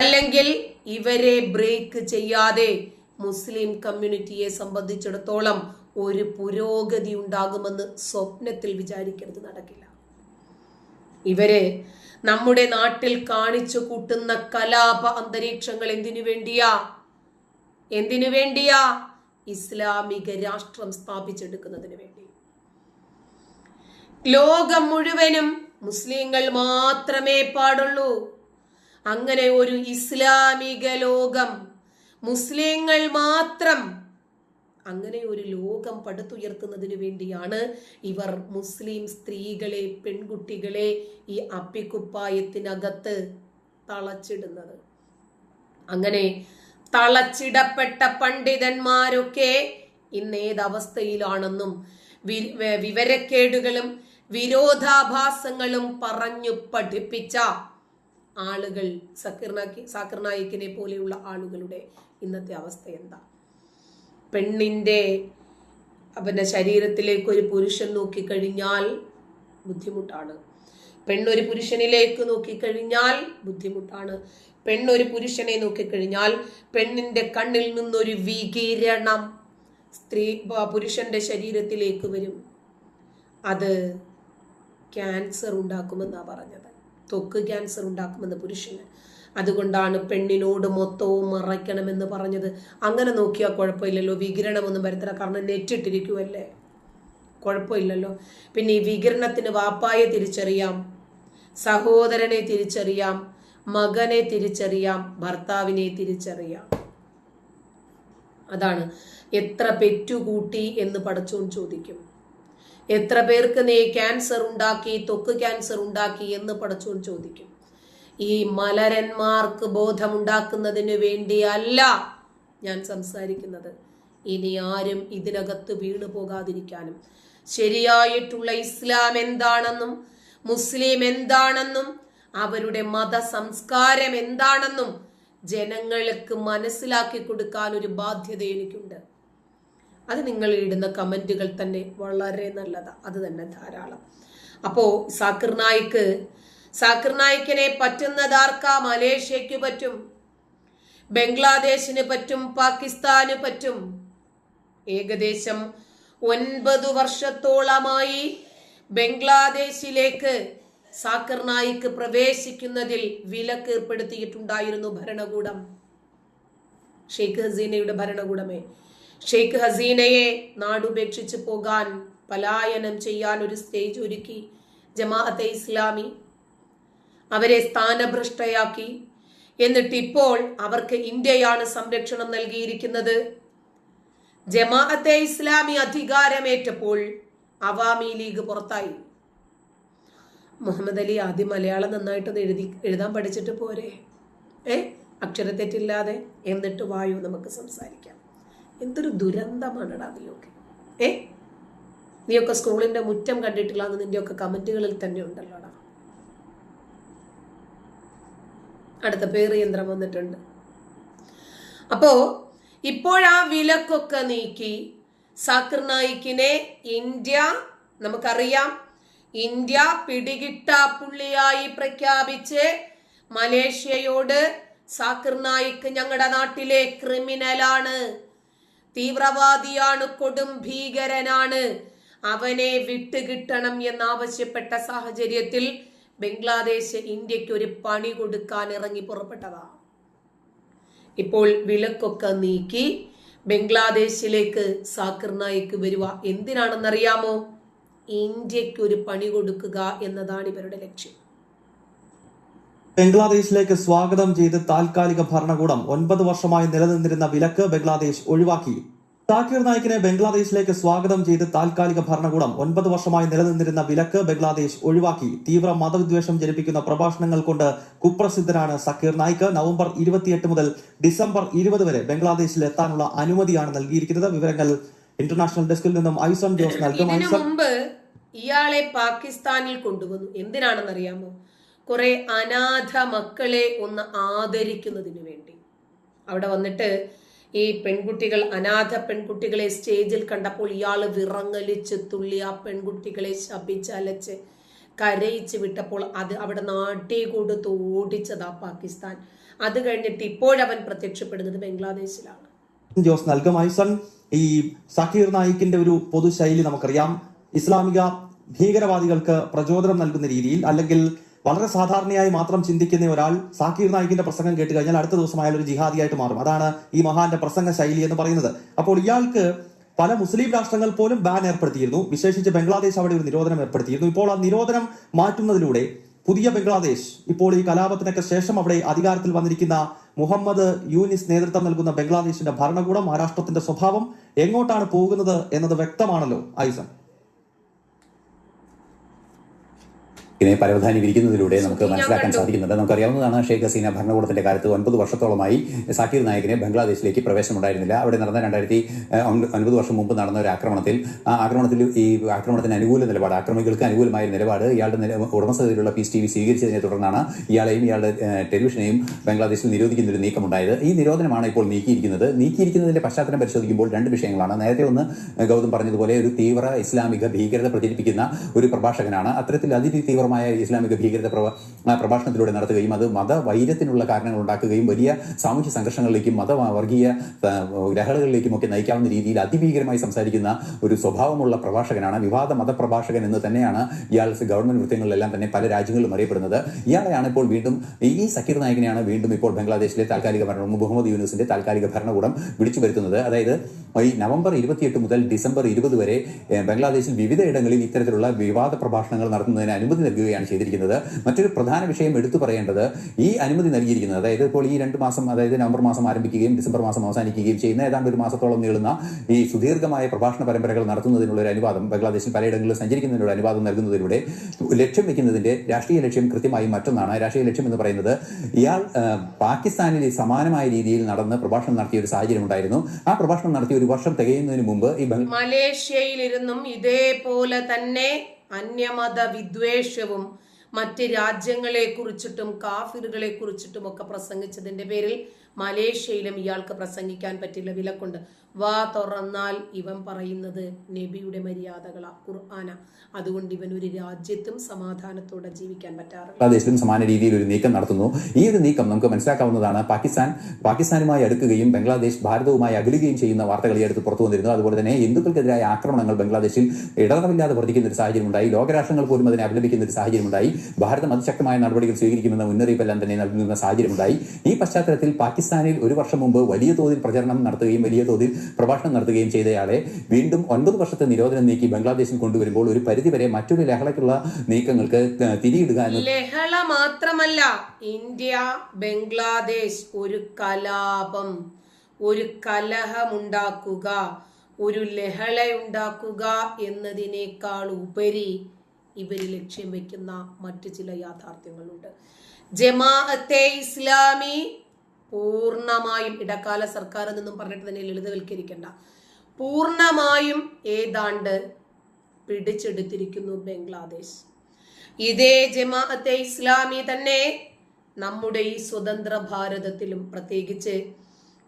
അല്ലെങ്കിൽ ഇവരെ ബ്രേക്ക് ചെയ്യാതെ മുസ്ലിം കമ്മ്യൂണിറ്റിയെ സംബന്ധിച്ചിടത്തോളം ഒരു പുരോഗതി ഉണ്ടാകുമെന്ന് സ്വപ്നത്തിൽ വിചാരിക്കരുത് നടക്കില്ല. ഇവരെ നമ്മുടെ നാട്ടിൽ കാണിച്ചു കൂട്ടുന്ന കലാപ അന്തരീക്ഷങ്ങൾ എന്തിനു വേണ്ടിയാ? എന്തിനു വേണ്ടിയാ? ഇസ്ലാമിക രാഷ്ട്രം സ്ഥാപിച്ചെടുക്കുന്നതിന് വേണ്ടി. ലോകം മുഴുവനും മുസ്ലിങ്ങൾ മാത്രമേ പാടുള്ളൂ. അങ്ങനെ ഒരു ഇസ്ലാമിക ലോകം. മുസ്ലിങ്ങൾ മാത്രം അങ്ങനെ ഒരു ലോകം പടുത്തുയർത്തുന്നതിന് വേണ്ടിയാണ് ഇവർ മുസ്ലിം സ്ത്രീകളെ പെൺകുട്ടികളെ ഈ അപ്പിക്കുപ്പായത്തിനകത്ത് തളച്ചിടുന്നത്. അങ്ങനെ തളച്ചിടപ്പെട്ട പണ്ഡിതന്മാരൊക്കെ ഇന്ന് ഏതവസ്ഥയിലാണെന്നും വിവരക്കേടുകളും വിരോധാഭാസങ്ങളും പറഞ്ഞു പഠിപ്പിച്ച ആളുകൾ സക്കീർ നാക്കി പോലെയുള്ള ആളുകളുടെ ഇന്നത്തെ അവസ്ഥ എന്താ? പെണ്ണിന്റെ അവന്റെ ശരീരത്തിലേക്ക് ഒരു പുരുഷൻ നോക്കിക്കഴിഞ്ഞാൽ ബുദ്ധിമുട്ടാണ്. പെണ്ണൊരു പുരുഷനിലേക്ക് നോക്കിക്കഴിഞ്ഞാൽ ബുദ്ധിമുട്ടാണ്. പെണ്ണൊരു പുരുഷനെ നോക്കിക്കഴിഞ്ഞാൽ പെണ്ണിന്റെ കണ്ണിൽ നിന്നൊരു വികിരണം സ്ത്രീ പുരുഷന്റെ ശരീരത്തിലേക്ക് വരും. അത് ക്യാൻസർ ഉണ്ടാക്കുമെന്നാണ് പറഞ്ഞത്. ത്വക്ക് ക്യാൻസർ ഉണ്ടാക്കുമെന്ന് പുരുഷന്. അതുകൊണ്ടാണ് പെണ്ണിനോട് മൊത്തവും മറയ്ക്കണമെന്ന് പറഞ്ഞത്. അങ്ങനെ നോക്കിയാൽ കുഴപ്പമില്ലല്ലോ വികിരണമൊന്നും വരത്തില്ല. കാരണം നെറ്റിട്ടിരിക്കുമല്ലേ കുഴപ്പമില്ലല്ലോ. പിന്നെ ഈ വികിരണത്തിന് വാപ്പായെ തിരിച്ചറിയാം സഹോദരനെ തിരിച്ചറിയാം മകനെ തിരിച്ചറിയാം ഭർത്താവിനെ തിരിച്ചറിയാം. അതാണ് എത്ര പെറ്റുകൂട്ടി എന്ന് പടച്ചോൻ ചോദിക്കും. എത്ര പേർക്ക് നീ ക്യാൻസർ ഉണ്ടാക്കി ത്വക്ക് ക്യാൻസർ ഉണ്ടാക്കി എന്ന് പടച്ചോൻ ചോദിക്കും. ഈ മലരന്മാർക്ക് ബോധമുണ്ടാക്കുന്നതിന് വേണ്ടിയല്ല ഞാൻ സംസാരിക്കുന്നത്. ഇനി ആരും ഇതിനകത്ത് വീണു പോകാതിരിക്കാനും. ശരിയായിട്ടുള്ള ഇസ്ലാം എന്താണെന്നും മുസ്ലിം എന്താണെന്നും അവരുടെ മത സംസ്കാരം എന്താണെന്നും ജനങ്ങൾക്ക് മനസ്സിലാക്കി കൊടുക്കാൻ ഒരു ബാധ്യത എനിക്കുണ്ട്. അത് നിങ്ങൾ ഇടുന്ന കമന്റുകൾ തന്നെ വളരെ നല്ലതാണ് അത് തന്നെ ധാരാളം. അപ്പോൾ സാക്കിർ നായിക്ക് സാക്കിർ നായിക്കിനെ പറ്റുന്നതാർക്ക മലേഷ്യക്ക് പറ്റും ബംഗ്ലാദേശിന് പറ്റും പാകിസ്ഥാന് പറ്റും. ഏകദേശം ഒൻപത് വർഷത്തോളമായി ബംഗ്ലാദേശിലേക്ക് സാക്കിർ നായിക്ക് പ്രവേശിക്കുന്നതിൽ വിലക്ക് ഏർപ്പെടുത്തിയിട്ടുണ്ടായിരുന്നു ഭരണകൂടം. ഷെയ്ഖ് ഹസീനയുടെ ഭരണകൂടമേ. ഷെയ്ഖ് ഹസീനയെ നാടുപേക്ഷിച്ച് പോകാൻ പലായനം ചെയ്യാൻ ഒരു സ്റ്റേജ് ഒരുക്കി ജമാഅത്തെ ഇസ്ലാമി. അവരെ സ്ഥാനഭ്രഷ്ടയാക്കി. എന്നിട്ട് ഇപ്പോൾ അവർക്ക് ഇന്ത്യയാണ് സംരക്ഷണം നൽകിയിരിക്കുന്നത്. ജമാഅത്തെ ഇസ്ലാമി അധികാരമേറ്റപ്പോൾ അവാമി ലീഗ് പുറത്തായി. മുഹമ്മദ് അലി ആദ്യം മലയാളം നന്നായിട്ടൊന്ന് എഴുതി എഴുതാൻ പഠിച്ചിട്ട് പോരെ? ഏ? അക്ഷരത്തെറ്റില്ലാതെ? എന്നിട്ട് വായു നമുക്ക് സംസാരിക്കാം. എന്തൊരു ദുരന്തമാണടാ നീയൊക്കെ. ഏ? നീയൊക്കെ സ്കൂളിന്റെ മുറ്റം കണ്ടിട്ടില്ല എന്ന് കമന്റുകളിൽ തന്നെ ഉണ്ടല്ലോടാ. അടുത്ത പേര് യന്ത്രം വന്നിട്ടുണ്ട്. അപ്പോ ഇപ്പോഴാ വിലക്കൊക്കെ നീക്കി. സാക്കിർ നായിക്കിനെ ഇന്ത്യ നമുക്കറിയാം ഇന്ത്യ പിടികിട്ട പുള്ളിയായി പ്രഖ്യാപിച്ച് മലേഷ്യയോട് സാക്കിർ നായിക്ക് ഞങ്ങളുടെ നാട്ടിലെ ക്രിമിനലാണ്. തീവ്രവാദിയാണ് കൊടും ഭീകരനാണ്. അവനെ വിട്ടുകിട്ടണം എന്നാവശ്യപ്പെട്ട സാഹചര്യത്തിൽ ബംഗ്ലാദേശ് ഇന്ത്യയ്ക്ക് ഒരു പണി കൊടുക്കാൻ ഇറങ്ങി പുറപ്പെട്ടതാ. ഇപ്പോൾ വിലക്കൊക്കെ നീക്കി ബംഗ്ലാദേശിലേക്ക് സാക്കിർ നായിക്ക് വരിക എന്തിനാണെന്നറിയാമോ? ഇന്ത്യയ്ക്ക് ഒരു പണി കൊടുക്കുക എന്നതാണ് ഇവരുടെ ലക്ഷ്യം. ബംഗ്ലാദേശിലേക്ക് സ്വാഗതം ചെയ്ത് താൽക്കാലിക ഭരണകൂടം ഒൻപത് വർഷമായി നിലനിന്നിരുന്ന വിലക്ക് ബംഗ്ലാദേശ് ഒഴിവാക്കി. സാക്കിർ നായിക്കിനെ ബംഗ്ലാദേശിലേക്ക് സ്വാഗതം ചെയ്ത് താൽക്കാലിക ഭരണകൂടം ഒൻപത് വർഷമായി നിലനിന്നിരുന്ന വിലക്ക് ബംഗ്ലാദേശ് ഒഴിവാക്കി. തീവ്ര മതവിദ്വേഷം ജനിപ്പിക്കുന്ന പ്രഭാഷണങ്ങൾ കൊണ്ട് കുപ്രസിദ്ധനാണ് സക്കീർ നായിക്ക് നവംബർ ഇരുപത്തിയെട്ട് മുതൽ ഡിസംബർ ഇരുപത് വരെ ബംഗ്ലാദേശിൽ എത്താനുള്ള അനുമതിയാണ് നൽകിയിരിക്കുന്നത്. വിവരങ്ങൾ ഇന്റർനാഷണൽ ഡെസ്കിൽ നിന്നും ഐസൺ ജോസ് നൽകും. ഇയാളെ പാകിസ്ഥാനിൽ കൊണ്ടുവന്നു. എന്തിനാണെന്നറിയാമോ? കുറെ അനാഥ മക്കളെ ഒന്ന് ആദരിക്കുന്നതിന് വേണ്ടി. അവിടെ വന്നിട്ട് ഈ പെൺകുട്ടികൾ അനാഥ പെൺകുട്ടികളെ സ്റ്റേജിൽ കണ്ടപ്പോൾ ഇയാൾ വിറങ്ങലിച്ച് തുള്ളി ആ പെൺകുട്ടികളെ ശപിച്ചലച്ച് കരയിച്ച് വിട്ടപ്പോൾ അത് അവിടെ നാട്ടി കൊടുത്ത് ഓടിച്ചതാ പാകിസ്ഥാൻ. അത് കഴിഞ്ഞിട്ട് ഇപ്പോഴവൻ പ്രത്യക്ഷപ്പെടുന്നത് ബംഗ്ലാദേശിലാണ്. ജോസ് നൽകമായി സൺ. ഈ സക്കീർ നായിക്കിന്റെ ഒരു പൊതുശൈലി നമുക്കറിയാം. ഇസ്ലാമിക ഭീകരവാദികൾക്ക് പ്രചോദനം നൽകുന്ന രീതിയിൽ അല്ലെങ്കിൽ വളരെ സാധാരണയായി മാത്രം ചിന്തിക്കുന്ന ഒരാൾ സാക്കീർ നായിക്കിന്റെ പ്രസംഗം കേട്ട് കഴിഞ്ഞാൽ അടുത്ത ദിവസം അയാൾ ഒരു ജിഹാദിയായിട്ട് മാറും. അതാണ് ഈ മഹാന്റെ പ്രസംഗ ശൈലി എന്ന് പറയുന്നത്. അപ്പോൾ ഇയാൾക്ക് പല മുസ്ലിം രാഷ്ട്രങ്ങൾ പോലും ബാൻ ഏർപ്പെടുത്തിയിരുന്നു. വിശേഷിച്ച് ബംഗ്ലാദേശ് അവിടെ ഒരു നിരോധനം ഏർപ്പെടുത്തിയിരുന്നു. ഇപ്പോൾ ആ നിരോധനം മാറ്റുന്നതിലൂടെ പുതിയ ബംഗ്ലാദേശ് ഇപ്പോൾ ഈ കലാപത്തിനൊക്കെ ശേഷം അവിടെ അധികാരത്തിൽ വന്നിരിക്കുന്ന മുഹമ്മദ് യൂനിസ് നേതൃത്വം നൽകുന്ന ബംഗ്ലാദേശിന്റെ ഭരണകൂടം മഹാരാഷ്ട്രത്തിന്റെ സ്വഭാവം എങ്ങോട്ടാണ് പോകുന്നത് എന്നത് വ്യക്തമാണല്ലോ ഐസൻ ഇതിനെ പരവധാനീകരിക്കുന്നതിലൂടെ നമുക്ക് മനസ്സിലാക്കാൻ. സാധിക്കുന്നുണ്ട്. നമുക്കറിയാവുന്നതാണ് ഷെയ്ഖ് ഹസീന ഭരണകൂടത്തിന്റെ കാലത്ത് ഒൻപത് വർഷത്തോളമായി സാക്കിർ നായിക്കിന് ബംഗ്ലാദേശിലേക്ക് പ്രവേശനം ഉണ്ടായിരുന്നില്ല അവിടെ നടന്ന രണ്ടായിരത്തി ഒൻപത് വർഷം മുമ്പ് നടന്ന ഒരു ആക്രമണത്തിൽ ആ ആക്രമണത്തിൽ ഈ ആക്രമണത്തിന് അനുകൂല നിലപാട് ആക്രമികൾക്ക് അനുകൂലമായ നിലപാട് ഇയാളുടെ ഉടമസ്ഥതയിലുള്ള പീസ് ടി വി സ്വീകരിച്ചതിനെ തുടർന്നാണ് ഇയാളെയും ഇയാളുടെ ടെലിവിഷനെയും ബംഗ്ലാദേശിൽ നിരോധിക്കുന്ന ഒരു നീക്കമുണ്ടായത്. ഈ നിരോധനമാണ് ഇപ്പോൾ നീക്കിയിരിക്കുന്നത്. നീക്കിയിരിക്കുന്നതിന്റെ പശ്ചാത്തലം പരിശോധിക്കുമ്പോൾ രണ്ട് വിഷയങ്ങളാണ്. നേരത്തെ ഒന്ന് ഗൗതം പറഞ്ഞതുപോലെ ഒരു തീവ്ര ഇസ്ലാമിക ഭീകരത പ്രചരിപ്പിക്കുന്ന ഒരു പ്രഭാഷകനാണ്. അത്തരത്തിൽ അതിതീവ്രമായ ഇസ്ലാമിക ഭീകരത പ്രഭാഷണത്തിലൂടെ നടത്തുകയും അത് മതവൈരത്തിനുള്ള കാരണങ്ങൾ ഉണ്ടാക്കുകയും വലിയ സാമൂഹ്യ സംഘർഷങ്ങളിലേക്കും മത വർഗീയ ആ, ഒക്കെ നയിക്കാവുന്ന രീതിയിൽ അതിഭീകരമായി സംസാരിക്കുന്ന ഒരു സ്വഭാവമുള്ള പ്രഭാഷകനാണ് വിവാദ മതപ്രഭാഷകൻ എന്ന് തന്നെയാണ് ഇയാൾ ഗവൺമെന്റ് വൃത്തങ്ങളിലെല്ലാം തന്നെ പല രാജ്യങ്ങളിലും അറിയപ്പെടുന്നത്. ഇയാളെയാണ് ഇപ്പോൾ വീണ്ടും ഈ സക്കീർ നായകനെയാണ് വീണ്ടും ഇപ്പോൾ ബംഗ്ലാദേശിലെ താൽക്കാലിക ഭരണം മുഹമ്മദ് യൂനുസിന്റെ താൽക്കാലിക ഭരണകൂടം വിളിച്ചു വരുത്തുന്നത്. അതായത് ഈ നവംബർ ഇരുപത്തിയെട്ട് മുതൽ ഡിസംബർ ഇരുപത് വരെ ബംഗ്ലാദേശിൽ വിവിധ ഇടങ്ങളിൽ ഇത്തരത്തിലുള്ള വിവാദ പ്രഭാഷണങ്ങൾ നടത്തുന്നതിന് അനുമതി നൽകുകയാണ് ചെയ്തിരിക്കുന്നത്. മറ്റൊരു പ്രധാന വിഷയം എടുത്തു പറയേണ്ടത് ഈ അനുമതി നൽകിയിരിക്കുന്നത് അതായത് ഇപ്പോൾ ഈ രണ്ട് മാസം അതായത് നവംബർ മാസം ആരംഭിക്കുകയും ഡിസംബർ മാസം അവസാനിക്കുകയും ചെയ്യുന്ന ഏതാണ്ട് ഒരു മാസത്തോളം നീളുന്ന ഈ സുദീർഘമായ പ്രഭാഷണ പരമ്പരകൾ നടത്തുന്നതിനുള്ള ഒരു അനുവാദം ബംഗ്ലാദേശിൽ പലയിടങ്ങളിൽ സഞ്ചരിക്കുന്നതിനുള്ള അനുവാദം നൽകുന്നതിലൂടെ ലക്ഷ്യം വെക്കുന്നതിന്റെ രാഷ്ട്രീയ ലക്ഷ്യം കൃത്യമായി മറ്റൊന്നാണ്. രാഷ്ട്രീയ ലക്ഷ്യം എന്ന് പറയുന്നത് ഇയാൾ പാകിസ്ഥാനിൽ സമാനമായ രീതിയിൽ നടന്ന് പ്രഭാഷണം നടത്തിയ ഒരു സാഹചര്യം ഉണ്ടായിരുന്നു. ആ പ്രഭാഷണം നടത്തിയ ഒരു വർഷം തികയുന്നതിന് മുമ്പ് ഈ മലേഷ്യയിലിരുന്നും ഇതേപോലെ തന്നെ അന്യമത വിദ്വേഷവും മറ്റ് രാജ്യങ്ങളെ കുറിച്ചിട്ടും കാഫിറുകളെ കുറിച്ചിട്ടും ഒക്കെ പ്രസംഗിച്ചതിന്റെ പേരിൽ മലേഷ്യയിലും ഇയാൾക്ക് പ്രസംഗിക്കാൻ പറ്റില്ല വിലക്കുണ്ട്. വാ തുറന്നാൽ ഇവൻ പറയുന്നത് നബിയുടെ മര്യാദകളാ ഖുർആന. അതുകൊണ്ട് ഇവൻ ഒരു രാജ്യത്തും സമാധാനത്തോടെ ജീവിക്കാൻ പറ്റാറില്ല. ബംഗ്ലാദേശിലും സമാന രീതിയിൽ ഒരു നീക്കം നടത്തുന്നു. ഈ ഒരു നീക്കം നമുക്ക് മനസ്സിലാക്കാവുന്നതാണ് പാകിസ്ഥാൻ പാകിസ്ഥാനുമായി അടുക്കുകയും ബംഗ്ലാദേശ് ഭാരതവുമായി അകലുകയും ചെയ്യുന്ന വാർത്തകൾ ഈ അടുത്ത് പുറത്തു വന്നിരുന്നു. അതുപോലെ തന്നെ ഹിന്ദുക്കൾക്കെതിരായ ആക്രമണങ്ങൾ ബംഗ്ലാദേശിൽ ഇടതടവില്ലാതെ വർദ്ധിക്കുന്ന ഒരു സാഹചര്യം ഉണ്ടായി ലോകരാഷ്ട്രങ്ങൾ പോലും അതിനെ അപലപിക്കുന്ന ഒരു സാഹചര്യം ഉണ്ടായി ഭാരതം അതിശക്തമായ നടപടികൾ സ്വീകരിക്കുമെന്ന മുന്നറിയിപ്പെല്ലാം തന്നെ നൽകുന്ന സാഹചര്യം ഉണ്ടായി ഈ പശ്ചാത്തലത്തിൽ പാകിസ്ഥാനിൽ ഒരു വർഷം മുമ്പ് വലിയ തോതിൽ പ്രചരണം നടത്തുകയും വലിയ തോതിൽ പ്രഭാഷണം നടത്തുകയും ചെയ്തയാളെ വീണ്ടും ഒൻപത് വർഷത്തെ നിരോധനം നീക്കി ബംഗ്ലാദേശിൽ കൊണ്ടുവരുമ്പോൾ ഒരു പരിധിവരെ മറ്റൊരു ലഹളയ്ക്കുള്ള നീക്കങ്ങൾക്ക് തിരിയിടുക ലഹള മാത്രമല്ല ഇന്ത്യ ബംഗ്ലാദേശ് ഒരു കലാപം. ഒരു കലഹമുണ്ടാക്കുക ഒരു ലഹളയുണ്ടാക്കുക എന്നതിനേക്കാൾ ഉപരി ഇവർ ലക്ഷ്യം വെക്കുന്ന മറ്റു ചില യാഥാർത്ഥ്യങ്ങളുണ്ട്. ജമാഅത്തെ ഇസ്ലാമി പൂർണമായും ഇടക്കാല സർക്കാർ എന്നൊന്നും പറഞ്ഞിട്ട് തന്നെ ലളിതവൽക്കരിക്കണ്ട. പൂർണമായും ഏതാണ്ട് പിടിച്ചെടുത്തിരിക്കുന്നു ബംഗ്ലാദേശ്. ഇതേ ജമാഅത്തെ ഇസ്ലാമി തന്നെ നമ്മുടെ ഈ സ്വതന്ത്ര ഭാരതത്തിലും പ്രത്യേകിച്ച്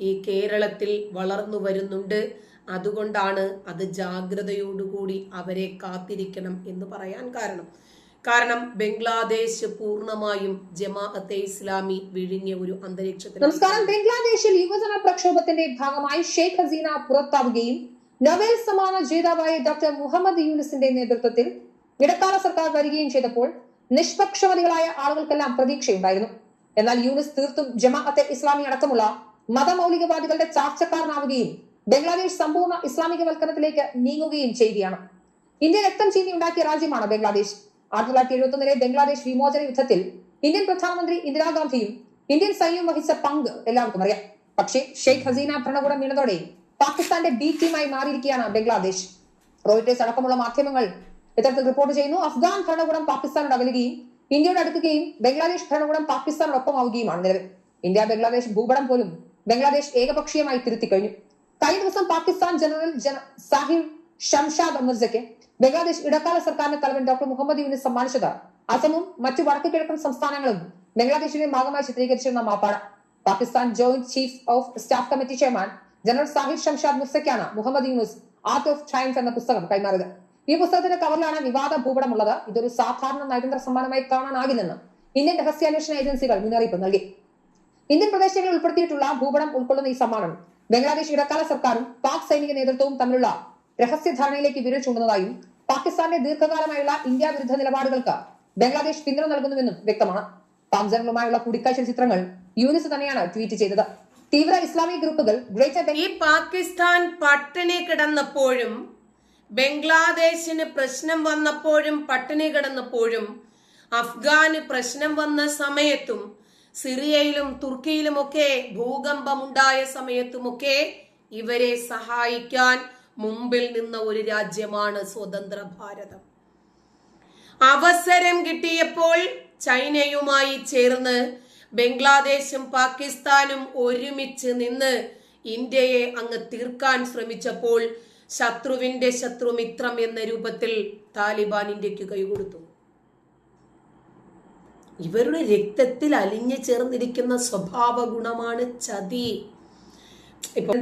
ഈ കേരളത്തിൽ വളർന്നു വരുന്നുണ്ട്. അതുകൊണ്ടാണ് അത് ജാഗ്രതയോടുകൂടി അവരെ കാത്തിരിക്കണം എന്ന് പറയാൻ കാരണം. കാരണം ബംഗ്ലാദേശ് പൂർണമായും ജമാഅത്തെ ഇസ്ലാമി വിഴിഞ്ഞ ഒരു അന്തരീക്ഷത്തിൽ നമസ്കാരം. ബംഗ്ലാദേശിൽ യുവജന പ്രക്ഷോഭത്തിന്റെ ഭാഗമായി ഷെയ്ഖ് ഹസീന പുറത്താവുകയും നൊബേൽ സമ്മാന ജേതാവായ ഡോക്ടർ മുഹമ്മദ് യൂനിസിന്റെ നേതൃത്വത്തിൽ ഇടക്കാല സർക്കാർ വരികയും ചെയ്തപ്പോൾ നിഷ്പക്ഷമതികളായ ആളുകൾക്കെല്ലാം പ്രതീക്ഷയുണ്ടായിരുന്നു. എന്നാൽ യൂനിസ് തീർത്തും ജമാഅത്തെ ഇസ്ലാമി അടക്കമുള്ള മതമൗലികവാദികളുടെ ചാർച്ചക്കാരനാവുകയും ബംഗ്ലാദേശ് സമ്പൂർണ ഇസ്ലാമികവൽക്കരണത്തിലേക്ക് നീങ്ങുകയും ചെയ്യുകയാണ്. ഇന്ത്യ രക്തം ചീന്തി ഉണ്ടാക്കിയ രാജ്യമാണ് ബംഗ്ലാദേശ്. ആയിരത്തി തൊള്ളായിരത്തി എഴുപത്തി ഒന്നിലെ ബംഗ്ലാദേശ് വിമോചന യുദ്ധത്തിൽ ഇന്ത്യൻ പ്രധാനമന്ത്രി ഇന്ദിരാഗാന്ധിയും ഇന്ത്യൻ സൈന്യവും വഹിച്ച പങ്ക് എല്ലാവർക്കും അറിയാം. പക്ഷേ ഷെയ്ഖ് ഹസീന ഭരണകൂടം വീണതോടെ പാകിസ്ഥാന്റെ ബി ടീമായി മാറിയിരിക്കുകയാണ് ബംഗ്ലാദേശ്. റോയിറ്റേഴ്സ് അടക്കമുള്ള മാധ്യമങ്ങൾ ഇത്തരത്തിൽ റിപ്പോർട്ട് ചെയ്യുന്നു. അഫ്ഗാൻ ഭരണകൂടം പാകിസ്ഥാനോട് അകലുകയും ഇന്ത്യയോട് അടുക്കുകയും ബംഗ്ലാദേശ് ഭരണകൂടം പാകിസ്ഥാനോടൊപ്പമാവുകയുമാണ് നിലവിൽ. ഇന്ത്യ ബംഗ്ലാദേശ് ഭൂപടം പോലും ബംഗ്ലാദേശ് ഏകപക്ഷീയമായി തിരുത്തി കഴിഞ്ഞു. കഴിഞ്ഞ ദിവസം പാകിസ്ഥാൻ ജനറൽ സാഹിബ് ഷംഷാദ് മിർസയ്ക്ക് ബംഗ്ലാദേശ് ഇടക്കാല സർക്കാരിന്റെ തലവൻ ഡോക്ടർ മുഹമ്മദ് യൂനിസ് സമ്മാനിച്ചത് അസമും മറ്റു വടക്കു കിഴക്കൻ സംസ്ഥാനങ്ങളും ബംഗ്ലാദേശിന്റെ ഭാഗമായി ചിത്രീകരിച്ചിരുന്ന മാപ്പാണ് Pakistan joint chief of staff committee chairman general Sahib Shamshad മിർസയ്ക്കാണ് Muhammad Yunus art of triumph എന്ന പുസ്തകം കൈമാറിയത്. ഈ പുസ്തകത്തിന്റെ കവറിലാണ് വിവാദ ഭൂപടമുള്ളത്. ഇതൊരു സാധാരണ നയതന്ത്ര സമ്മാനമായി കാണാനാകില്ലെന്ന് ഇന്ത്യൻ രഹസ്യാന്വേഷണ ഏജൻസികൾ മുന്നറിയിപ്പ് നൽകി. ഇന്ത്യൻ പ്രദേശങ്ങളിൽ ഉൾപ്പെടുത്തിയിട്ടുള്ള ഭൂപടം ഉൾക്കൊള്ളുന്ന ഈ സമ്മാനം ബംഗ്ലാദേശ് ഇടക്കാല സർക്കാരും പാക് സൈനിക നേതൃത്വവും തമ്മിലുള്ള രഹസ്യ ധാരണയിലേക്ക് വിരൽ ചൂണ്ടുന്നതായും പാകിസ്ഥാന്റെ ദീർഘകാലമായുള്ള ഇന്ത്യ വിരുദ്ധ നിലപാടുകൾക്ക് ബംഗ്ലാദേശ് പിന്തുണ നൽകുന്നുവെന്നും വ്യക്തമാണ്. പാക് ജനങ്ങളുമായുള്ള കൂടിക്കാഴ്ച ചിത്രങ്ങൾ യൂനിസ് തന്നെയാണ് ട്വീറ്റ് ചെയ്തത്. തീവ്ര ഇസ്ലാമിക് ഗ്രൂപ്പുകൾ ഗ്രേറ്റർ ഈ പാകിസ്ഥാൻ പട്ടിണി കിടന്നപ്പോഴും ബംഗ്ലാദേശിന് പ്രശ്നം വന്നപ്പോഴും പട്ടിണി കിടന്നപ്പോഴും അഫ്ഗാന് പ്രശ്നം വന്ന സമയത്തും സിറിയയിലും തുർക്കിയിലുമൊക്കെ ഭൂകമ്പമുണ്ടായ സമയത്തുമൊക്കെ ഇവരെ സഹായിക്കാൻ മുമ്പിൽ നിന്ന ഒരു രാജ്യമാണ് സ്വതന്ത്ര ഭാരതം. അവസരം കിട്ടിയപ്പോൾ ചൈനയുമായി ചേർന്ന് ബംഗ്ലാദേശും പാകിസ്ഥാനും ഒരുമിച്ച് നിന്ന് ഇന്ത്യയെ അങ്ങ് തീർക്കാൻ ശ്രമിച്ചപ്പോൾ ശത്രുവിന്റെ ശത്രുമിത്രം എന്ന രൂപത്തിൽ താലിബാൻ ഇന്ത്യയ്ക്ക് കൈകൊടുത്തു. ഇവരുടെ രക്തത്തിൽ അലിഞ്ഞു ചേർന്നിരിക്കുന്ന സ്വഭാവ ഗുണമാണ് ചതി. ഇപ്പം